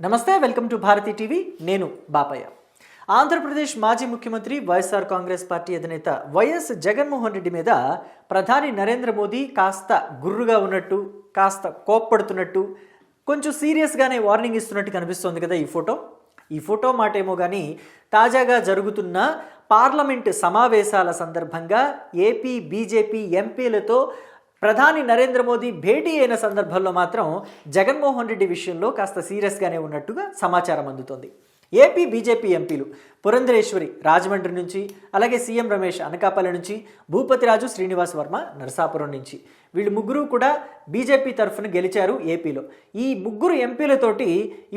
నమస్తే welcome to Bharati TV. నేను బాపయ్య. ఆంధ్రప్రదేశ్ మాజీ ముఖ్యమంత్రి వైఎస్ఆర్ కాంగ్రెస్ పార్టీ అధినేత వైఎస్ జగన్మోహన్ రెడ్డి మీద ప్రధాని నరేంద్ర మోదీ కాస్త గుర్రుగా ఉన్నట్టు కాస్త కోప్పడుతున్నట్టు కొంచెం సీరియస్గానే వార్నింగ్ ఇస్తున్నట్టు కనిపిస్తోంది కదా ఈ ఫోటో. ఈ ఫోటో మాటేమో కానీ తాజాగా జరుగుతున్న పార్లమెంట్ సమావేశాల సందర్భంగా ఏపీ బీజేపీ ఎంపీలతో ప్రధాని నరేంద్ర మోదీ భేటీ అయిన సందర్భంలో మాత్రం జగన్మోహన్ రెడ్డి విషయంలో కాస్త సీరియస్గానే ఉన్నట్టుగా సమాచారం అందుతోంది. ఏపీ బీజేపీ ఎంపీలు పురంధరేశ్వరి రాజమండ్రి నుంచి అలాగే సీఎం రమేష్ అనకాపల్లి నుంచి భూపతిరాజు శ్రీనివాస్ వర్మ నరసాపురం నుంచి. వీళ్ళు ముగ్గురు కూడా బీజేపీ తరఫున గెలిచారు ఏపీలో. ఈ ముగ్గురు ఎంపీలతోటి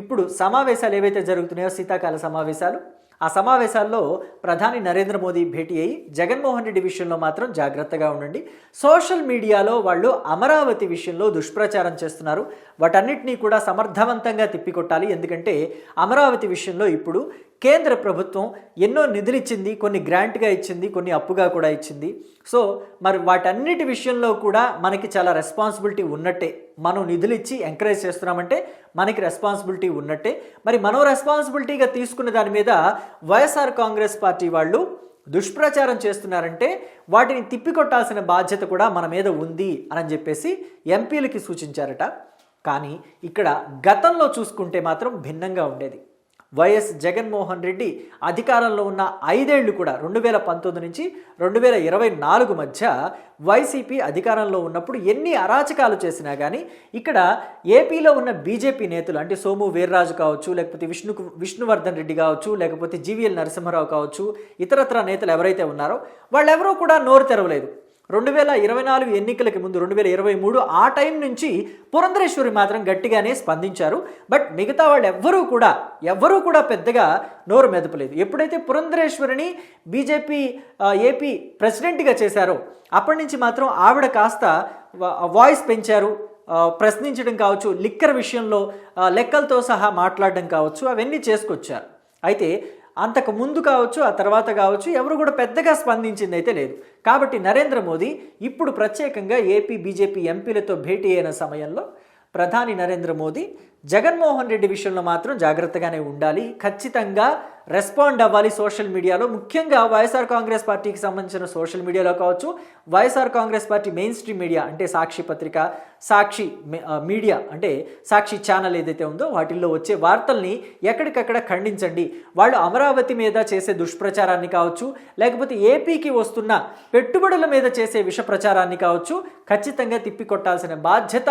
ఇప్పుడు సమావేశాలు ఏవైతే జరుగుతున్నాయో శీతాకాల సమావేశాలు ఆ సమావేశాల్లో ప్రధాని నరేంద్ర మోదీ భేటీ అయ్యి జగన్మోహన్ రెడ్డి విషయంలో మాత్రం జాగ్రత్తగా ఉండండి. సోషల్ మీడియాలో వాళ్ళు అమరావతి విషయంలో దుష్ప్రచారం చేస్తున్నారు. వాటన్నిటినీ కూడా సమర్థవంతంగా తిప్పికొట్టాలి. ఎందుకంటే అమరావతి విషయంలో ఇప్పుడు కేంద్ర ప్రభుత్వం ఎన్నో నిధులు ఇచ్చింది కొన్ని గ్రాంట్గా ఇచ్చింది కొన్ని అప్పుగా కూడా ఇచ్చింది. సో మరి వాటన్నిటి విషయంలో కూడా మనకి చాలా రెస్పాన్సిబిలిటీ ఉన్నట్టే. మనం నిధులు ఇచ్చి ఎంకరేజ్ చేస్తున్నామంటే మనకి రెస్పాన్సిబిలిటీ ఉన్నట్టే. మరి మనం రెస్పాన్సిబిలిటీగా తీసుకున్న దాని మీద వైఎస్ఆర్ కాంగ్రెస్ పార్టీ వాళ్ళు దుష్ప్రచారం చేస్తున్నారంటే వాటిని తిప్పికొట్టాల్సిన బాధ్యత కూడా మన మీద ఉంది అని చెప్పేసి ఎంపీలకి సూచించారట. కానీ ఇక్కడ గతంలో చూసుకుంటే మాత్రం భిన్నంగా ఉండేది. వైఎస్ జగన్మోహన్ రెడ్డి అధికారంలో ఉన్న ఐదేళ్ళు కూడా రెండు వేల పంతొమ్మిది నుంచి రెండు వేల ఇరవై నాలుగు మధ్య వైసీపీ అధికారంలో ఉన్నప్పుడు ఎన్ని అరాచకాలు చేసినా కానీ ఇక్కడ ఏపీలో ఉన్న బీజేపీ నేతలు అంటే సోము వీర్రాజు కావచ్చు లేకపోతే విష్ణు విష్ణువర్ధన్ రెడ్డి కావచ్చు లేకపోతే జీవీఎల్ నరసింహారావు కావచ్చు ఇతరత్ర నేతలు ఎవరైతే ఉన్నారో వాళ్ళెవరూ కూడా నోరు తెరవలేదు. రెండు వేల ఇరవై నాలుగు ఎన్నికలకి ముందు రెండు వేల ఇరవై మూడు ఆ టైం నుంచి పురంధరేశ్వరి మాత్రం గట్టిగానే స్పందించారు. బట్ మిగతా వాళ్ళు ఎవ్వరూ కూడా ఎవ్వరూ కూడా పెద్దగా నోరు మెదపలేదు. ఎప్పుడైతే పురంధరేశ్వరిని బీజేపీ ఏపీ ప్రెసిడెంట్గా చేశారో అప్పటి నుంచి మాత్రం ఆవిడ కాస్త వాయిస్ పెంచారు. ప్రశ్నించడం కావచ్చు లిక్కర్ విషయంలో లెక్కలతో సహా మాట్లాడడం కావచ్చు అవన్నీ చేసుకొచ్చారు. అయితే అంతకు ముందు కావచ్చు ఆ తర్వాత కావచ్చు ఎవరు కూడా పెద్దగా స్పందించింది అయితే లేదు. కాబట్టి నరేంద్ర మోదీ ఇప్పుడు ప్రత్యేకంగా ఏపీ బీజేపీ ఎంపీలతో భేటీ అయిన సమయంలో ప్రధాని నరేంద్ర మోదీ జగన్మోహన్ రెడ్డి విషయంలో మాత్రం జాగ్రత్తగానే ఉండాలి. ఖచ్చితంగా రెస్పాండ్ అవ్వాలి సోషల్ మీడియాలో ముఖ్యంగా వైఎస్ఆర్ కాంగ్రెస్ పార్టీకి సంబంధించిన సోషల్ మీడియాలో కావచ్చు YSR Congress party main stream media అంటే సాక్షి పత్రిక సాక్షి మీడియా అంటే సాక్షి ఛానల్ ఏదైతే ఉందో వాటిల్లో వచ్చే వార్తల్ని ఎక్కడికక్కడ ఖండించండి. వాళ్ళు అమరావతి మీద చేసే దుష్ప్రచారాన్ని కావచ్చు లేకపోతే ఏపీకి వస్తున్న పెట్టుబడుల మీద చేసే విష ప్రచారాన్ని కావచ్చు ఖచ్చితంగా తిప్పికొట్టాల్సిన బాధ్యత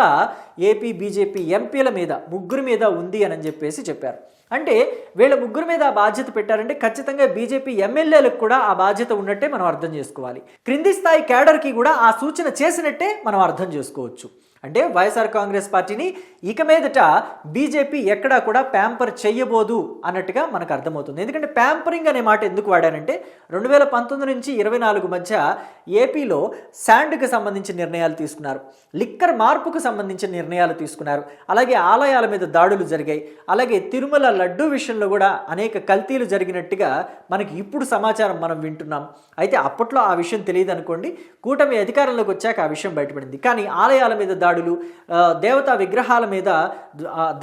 ఏపీ బీజేపీ ఎంపీల మీద. ముగ్గురు మీద ఉంది అని చెప్పేసి చెప్పారు. అంటే వీళ్ళ ముగ్గురు మీద ఆ బాధ్యత పెట్టారంటే ఖచ్చితంగా బీజేపీ ఎమ్మెల్యేలకు కూడా ఆ బాధ్యత ఉన్నట్టే మనం అర్థం చేసుకోవాలి. క్రింది స్థాయి క్యాడర్కి కూడా ఆ సూచన చేసినట్టే మనం అర్థం చేసుకోవచ్చు. అంటే వైఎస్ఆర్ కాంగ్రెస్ పార్టీని ఇక మీదట బీజేపీ ఎక్కడా కూడా ప్యాంపర్ చెయ్యబోదు అన్నట్టుగా మనకు అర్థమవుతుంది. ఎందుకంటే ప్యాంపరింగ్ అనే మాట ఎందుకు వాడానంటే రెండు వేల పంతొమ్మిది నుంచి ఇరవై నాలుగు మధ్య ఏపీలో శాండ్కి సంబంధించిన నిర్ణయాలు తీసుకున్నారు. లిక్కర్ మార్పుకు సంబంధించిన నిర్ణయాలు తీసుకున్నారు. అలాగే ఆలయాల మీద దాడులు జరిగాయి. అలాగే తిరుమల లడ్డు విషయంలో కూడా అనేక కల్తీలు జరిగినట్టుగా మనకి ఇప్పుడు సమాచారం మనం వింటున్నాం. అయితే అప్పట్లో ఆ విషయం తెలియదు అనుకోండి కూటమి అధికారంలోకి వచ్చాక ఆ విషయం బయటపడింది. కానీ ఆలయాల మీద దాడులు దేవతా విగ్రహాల మీద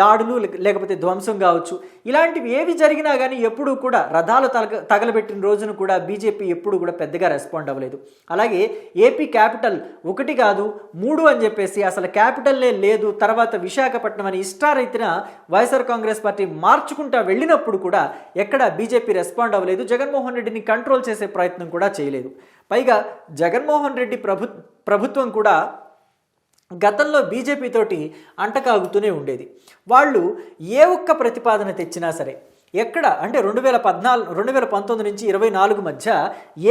దాడులు లేకపోతే ధ్వంసం కావచ్చు. ఇలాంటివి ఏవి జరిగినా కానీ ఎప్పుడూ కూడా రథాలు తగ తగలబెట్టిన రోజున కూడా బీజేపీ ఎప్పుడు కూడా పెద్దగా రెస్పాండ్ అవ్వలేదు. అలాగే ఏపీ క్యాపిటల్ ఒకటి కాదు మూడు అని చెప్పేసి అసలు క్యాపిటల్లే లేదు. తర్వాత విశాఖపట్నం అని ఇష్టారైతిన వైఎస్ఆర్ కాంగ్రెస్ పార్టీ మార్చుకుంటా వెళ్ళినప్పుడు కూడా ఎక్కడ బీజేపీ రెస్పాండ్ అవ్వలేదు. జగన్మోహన్ రెడ్డిని కంట్రోల్ చేసే ప్రయత్నం కూడా చేయలేదు. పైగా జగన్మోహన్ రెడ్డి ప్రభు ప్రభుత్వం కూడా గతంలో బీజేపీ తోటి అంటకాగుతూనే ఉండేది. వాళ్ళు ఏ ఒక్క ప్రతిపాదన తెచ్చినా సరే ఎక్కడ? అంటే రెండు వేల పద్నాలుగు రెండు వేల పంతొమ్మిది నుంచి ఇరవై నాలుగు మధ్య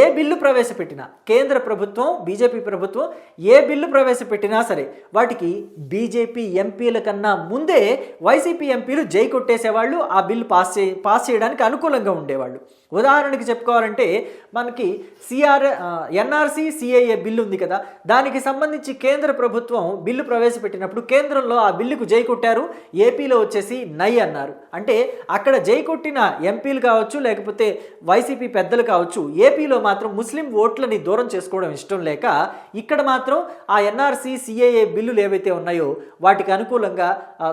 ఏ బిల్లు ప్రవేశపెట్టినా కేంద్ర ప్రభుత్వం బీజేపీ ప్రభుత్వం ఏ బిల్లు ప్రవేశపెట్టినా సరే వాటికి బీజేపీ ఎంపీల కన్నా ముందే వైసీపీ ఎంపీలు జై కొట్టేసేవాళ్ళు ఆ బిల్లు పాస్ చే పాస్ చేయడానికి అనుకూలంగా ఉండేవాళ్ళు. ఉదాహరణకి చెప్పుకోవాలంటే మనకి సిఆర్ ఎన్ఆర్సీ సిఐఏ బిల్లు ఉంది కదా. దానికి సంబంధించి కేంద్ర ప్రభుత్వం బిల్లు ప్రవేశపెట్టినప్పుడు కేంద్రంలో ఆ బిల్లుకు జై కొట్టారు ఏపీలో వచ్చేసి నై అన్నారు. అంటే అక్కడ జై కొట్టిన ఎంపీలు కావచ్చు లేకపోతే వైసీపీ పెద్దలు కావచ్చు ఏపీలో మాత్రం ముస్లిం ఓట్లని దూరం చేసుకోవడం ఇష్టం లేక ఇక్కడ మాత్రం ఆ ఎన్ఆర్సీ సిఏఏ బిల్లులు ఏవైతే ఉన్నాయో వాటికి అనుకూలంగా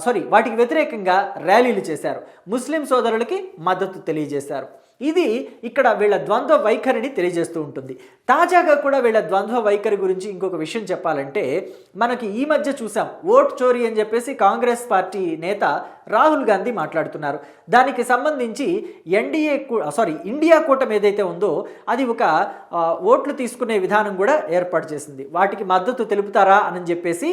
సారీ వాటికి వ్యతిరేకంగా ర్యాలీలు చేశారు. ముస్లిం సోదరులకి మద్దతు తెలియజేశారు. ఇది ఇక్కడ వీళ్ళ ద్వంద్వ వైఖరిని తెలియజేస్తూ ఉంటుంది. తాజాగా కూడా వీళ్ళ ద్వంద్వ వైఖరి గురించి ఇంకొక విషయం చెప్పాలంటే మనకి ఈ మధ్య చూసాం ఓట్ చోరీ అని చెప్పేసి కాంగ్రెస్ పార్టీ నేత రాహుల్ గాంధీ మాట్లాడుతున్నారు. దానికి సంబంధించి ఎన్డీఏ సారీ ఇండియా కూటమి ఏదైతే ఉందో అది ఒక ఓట్లు తీసుకునే విధానం కూడా ఏర్పాటు చేసింది. వాటికి మద్దతు తెలుపుతారా అని చెప్పేసి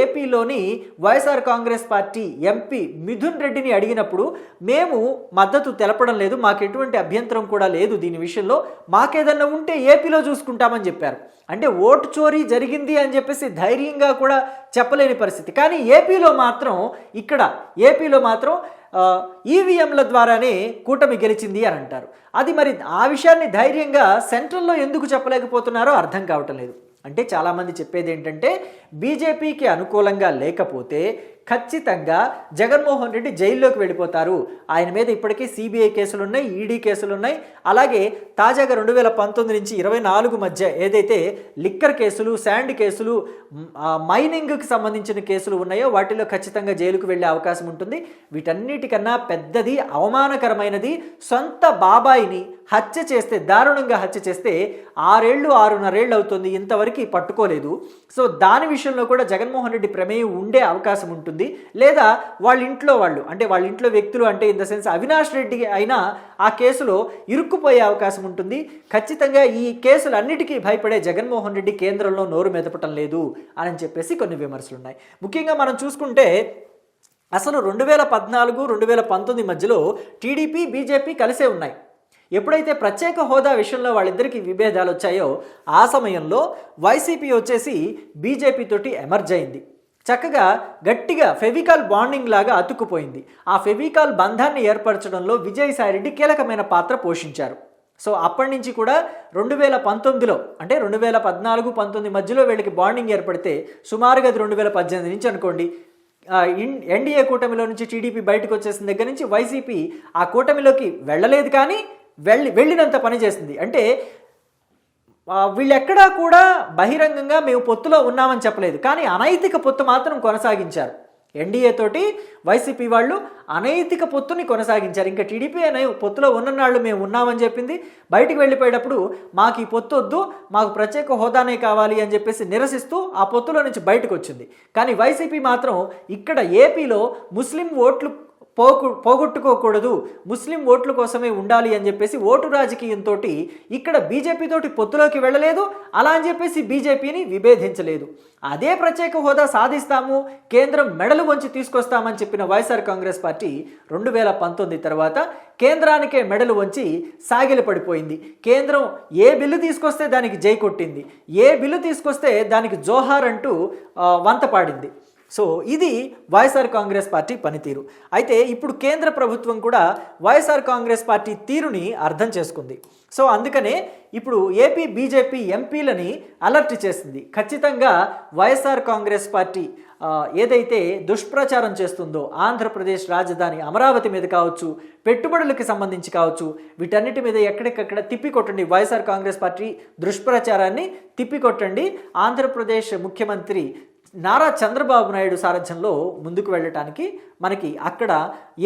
ఏపీలోని YSR Congress party MP Mithun రెడ్డిని అడిగినప్పుడు మేము మద్దతు తెలపడం లేదు మాకు ఎటువంటి అభ్యంతరం కూడా లేదు దీని విషయంలో మాకేదన్నా ఉంటే ఏపీలో చూసుకుంటామని చెప్పారు. అంటే ఓటు చోరీ జరిగింది అని చెప్పేసి ధైర్యంగా కూడా చెప్పలేని పరిస్థితి. కానీ ఏపీలో మాత్రం ఇక్కడ ఏపీలో మాత్రం ఈవీఎంల ద్వారానే కూటమి గెలిచింది అని అంటారు. అది మరి ఆ విషయాన్ని ధైర్యంగా సెంట్రల్లో ఎందుకు చెప్పలేకపోతున్నారో అర్థం కావటం లేదు. అంటే చాలామంది చెప్పేది ఏంటంటే బీజేపీకి అనుకూలంగా లేకపోతే ఖచ్చితంగా జగన్మోహన్ రెడ్డి జైల్లోకి వెళ్ళిపోతారు. ఆయన మీద ఇప్పటికీ సిబిఐ కేసులు ఉన్నాయి ఈడీ కేసులు ఉన్నాయి అలాగే తాజాగా రెండు వేల పంతొమ్మిది నుంచి ఇరవై నాలుగు మధ్య ఏదైతే లిక్కర్ కేసులు శాండ్ కేసులు మైనింగ్కి సంబంధించిన కేసులు ఉన్నాయో వాటిలో ఖచ్చితంగా జైలుకు వెళ్ళే అవకాశం ఉంటుంది. వీటన్నిటికన్నా పెద్దది అవమానకరమైనది సొంత బాబాయిని హత్య చేస్తే దారుణంగా హత్య చేస్తే ఆరేళ్ళు ఆరున్నరేళ్ళు అవుతుంది. ఇంతవరకు పట్టుకోలేదు. సో దాని విషయంలో కూడా జగన్మోహన్ రెడ్డి ప్రమేయం ఉండే అవకాశం ఉంటుంది. లేదా వాళ్ళ ఇంట్లో వాళ్ళు అంటే వాళ్ళ ఇంట్లో వ్యక్తులు అంటే in the sense Avinash Reddy అయినా ఆ కేసులో ఇరుక్కుపోయే అవకాశం ఉంటుంది. ఖచ్చితంగా ఈ కేసులు అన్నిటికీ భయపడే జగన్మోహన్ రెడ్డి కేంద్రంలో నోరు మెదపటం లేదు అని చెప్పేసి కొన్ని విమర్శలు ఉన్నాయి ముఖ్యంగా మనం చూసుకుంటే అసలు రెండు వేల పద్నాలుగు రెండు వేల పంతొమ్మిది మధ్యలో టీడీపీ బీజేపీ కలిసే ఉన్నాయి. ఎప్పుడైతే ప్రత్యేక హోదా విషయంలో వాళ్ళిద్దరికి విభేదాలు వచ్చాయో ఆ సమయంలో వైసీపీ వచ్చేసి బీజేపీతోటి ఎమర్జ్ అయింది. చక్కగా గట్టిగా ఫెవికాల్ బాండింగ్ లాగా అతుక్కుపోయింది. ఆ ఫెవికాల్ బంధాన్ని ఏర్పరచడంలో విజయసాయిరెడ్డి కీలకమైన పాత్ర పోషించారు. సో అప్పటి నుంచి కూడా రెండు వేల పంతొమ్మిదిలో అంటే రెండు వేల పద్నాలుగు పంతొమ్మిది మధ్యలో వీళ్ళకి బాండింగ్ ఏర్పడితే సుమారుగా అది రెండు వేల పద్దెనిమిది నుంచి అనుకోండి. ఎన్డీఏ కూటమిలో నుంచి టీడీపీ బయటకు వచ్చేసిన దగ్గర నుంచి వైసీపీ ఆ కూటమిలోకి వెళ్ళలేదు కానీ వెళ్ళి వెళ్ళినంత పని చేసింది. అంటే వీళ్ళెక్కడా కూడా బహిరంగంగా మేము పొత్తులో ఉన్నామని చెప్పలేదు. కానీ అనైతిక పొత్తు మాత్రం కొనసాగించారు. ఎన్డీఏ తోటి వైసీపీ వాళ్ళు అనైతిక పొత్తుని కొనసాగించారు. ఇంకా టీడీపీ అనే పొత్తులో ఉన్ననాళ్ళు మేము ఉన్నామని చెప్పింది. బయటికి వెళ్ళిపోయేటప్పుడు మాకు ఈ పొత్తు వద్దు మాకు ప్రత్యేక హోదానే కావాలి అని చెప్పేసి నిరసిస్తూ ఆ పొత్తులో నుంచి బయటకు వచ్చింది. కానీ వైసీపీ మాత్రం ఇక్కడ ఏపీలో ముస్లిం ఓట్లు పోకు పోగొట్టుకోకూడదు. ముస్లిం ఓట్ల కోసమే ఉండాలి అని చెప్పేసి ఓటు రాజకీయంతో ఇక్కడ బీజేపీతోటి పొత్తులోకి వెళ్ళలేదు. అలా అని చెప్పేసి బీజేపీని విభేదించలేదు. అదే ప్రత్యేక హోదా సాధిస్తాము. కేంద్రం మెడలు వంచి తీసుకొస్తామని చెప్పిన వైఎస్ఆర్ కాంగ్రెస్ పార్టీ రెండు వేల పంతొమ్మిది తర్వాత కేంద్రానికే మెడలు వంచి సాగిలి పడిపోయింది. కేంద్రం ఏ బిల్లు తీసుకొస్తే దానికి జై కొట్టింది. ఏ బిల్లు తీసుకొస్తే దానికి జోహార్ అంటూ వంతపాడింది వంత పాడింది. సో ఇది వైఎస్ఆర్ కాంగ్రెస్ పార్టీ పనితీరు. అయితే ఇప్పుడు కేంద్ర ప్రభుత్వం కూడా వైఎస్ఆర్ కాంగ్రెస్ పార్టీ తీరుని అర్థం చేసుకుంది. సో అందుకనే ఇప్పుడు ఏపీ బీజేపీ ఎంపీలని అలర్ట్ చేసింది. ఖచ్చితంగా వైఎస్ఆర్ కాంగ్రెస్ పార్టీ ఏదైతే దుష్ప్రచారం చేస్తుందో ఆంధ్రప్రదేశ్ రాజధాని అమరావతి మీద కావచ్చు పెట్టుబడులకు సంబంధించి కావచ్చు వీటన్నిటి మీద ఎక్కడికక్కడ తిప్పికొట్టండి. వైఎస్ఆర్ కాంగ్రెస్ పార్టీ దుష్ప్రచారాన్ని తిప్పికొట్టండి. ఆంధ్రప్రదేశ్ ముఖ్యమంత్రి నారా చంద్రబాబు నాయుడు సారథ్యంలో ముందుకు వెళ్ళటానికి మనకి అక్కడ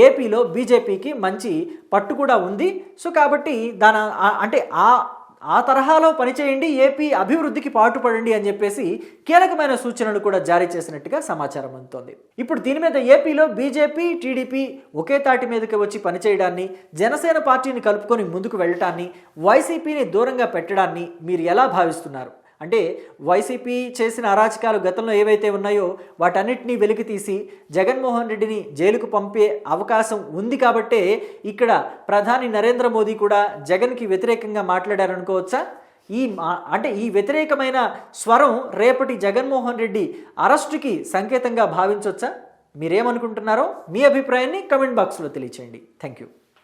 ఏపీలో బీజేపీకి మంచి పట్టు కూడా ఉంది. సో కాబట్టి దాని అంటే ఆ ఆ తరహాలో పనిచేయండి ఏపీ అభివృద్ధికి పాటుపడండి అని చెప్పేసి కీలకమైన సూచనలు కూడా జారీ చేసినట్టుగా సమాచారం అందుతోంది. ఇప్పుడు దీని మీద ఏపీలో బీజేపీ టీడీపీ ఒకే తాటి మీదకి వచ్చి పనిచేయడాన్ని జనసేన పార్టీని కలుపుకొని ముందుకు వెళ్ళటాన్ని వైసీపీని దూరంగా పెట్టడాన్ని మీరు ఎలా భావిస్తున్నారు? అంటే వైసీపీ చేసిన అరాచకాలు గతంలో ఏవైతే ఉన్నాయో వాటన్నిటినీ వెలికి తీసి జగన్మోహన్ రెడ్డిని జైలుకు పంపే అవకాశం ఉంది కాబట్టే ఇక్కడ ప్రధాని నరేంద్ర మోదీ కూడా జగన్కి వ్యతిరేకంగా మాట్లాడారనుకోవచ్చా? ఈ మా- అంటే ఈ వ్యతిరేకమైన స్వరం రేపటి జగన్మోహన్ రెడ్డి అరెస్టుకి సంకేతంగా భావించవచ్చా మీరేమనుకుంటున్నారో మీ అభిప్రాయాన్ని కమెంట్ బాక్స్లో తెలియచేయండి. Thank you